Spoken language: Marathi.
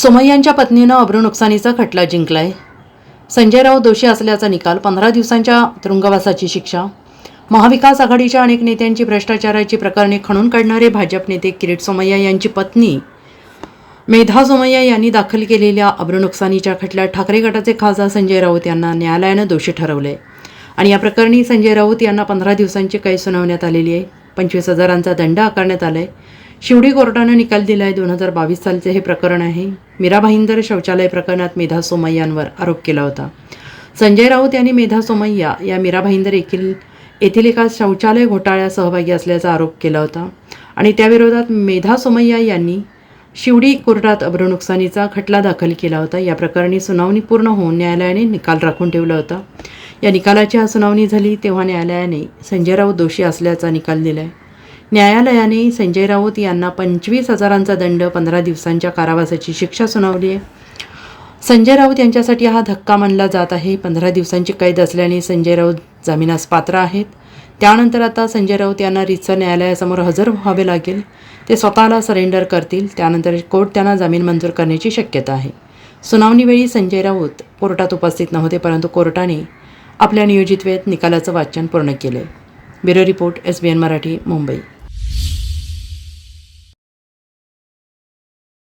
सोमय्यांच्या पत्नीनं अब्रू नुकसानीचा खटला जिंकलाय. संजय राऊत दोषी असल्याचा निकाल पंधरा दिवसांच्या तुरुंगवासाची शिक्षा. महाविकास आघाडीच्या अनेक नेत्यांची भ्रष्टाचाराची प्रकरणे खणून काढणारे भाजप नेते किरीट सोमय्या यांची पत्नी. मेधा सोमय्या यांनी दाखल केलेल्या अब्रू नुकसानीच्या खटल्यात ठाकरे गटाचे खासदार संजय राऊत यांना न्यायालयानं दोषी ठरवले आणि या प्रकरणी संजय राऊत यांना पंधरा दिवसांची कैद सुनावण्यात आलेली आहे. पंचवीस हजारांचा दंड आकारण्यात आलाय. शिवडी कोर्टानं निकाल दिला आहे दोन हजार बावीस सालचे हे प्रकरण आहे. मीरा भाईंदर शौचालय प्रकरणात मेधा सोमय्यांवर आरोप केला होता. संजय राऊत यांनी मेधा सोमय्या या मीरा भाईंदर येथील येथील एका शौचालय घोटाळ्यात सहभागी असल्याचा आरोप केला होता. आणि त्याविरोधात मेधा सोमय्या यांनी शिवडी कोर्टात अब्रनुकसानीचा खटला दाखल केला होता. या प्रकरणी सुनावणी पूर्ण होऊन न्यायालयाने निकाल राखून ठेवला होता. या निकालाची सुनावणी झाली तेव्हा न्यायालयाने संजय राऊत दोषी असल्याचा निकाल दिला आहे न्यायालयाने संजय राऊत यांना पंचवीस हजारांचा दंड पंधरा दिवसांच्या कारावासाची शिक्षा सुनावली आहे. संजय राऊत यांच्यासाठी हा धक्का मानला जात आहे. पंधरा दिवसांची कैद असल्याने संजय राऊत जामिनास पात्र आहेत. त्यानंतर आता संजय राऊत यांना रितसर न्यायालयासमोर हजर व्हावे लागेल. ते स्वतःला सरेंडर करतील. त्यानंतर कोर्ट त्यांना जामीन मंजूर करण्याची शक्यता आहे. सुनावणीवेळी संजय राऊत कोर्टात उपस्थित नव्हते परंतु कोर्टाने आपल्या नियोजित वेळेत निकालाचं वाचन पूर्ण केलं bureau report S B N Marathi Mumbai.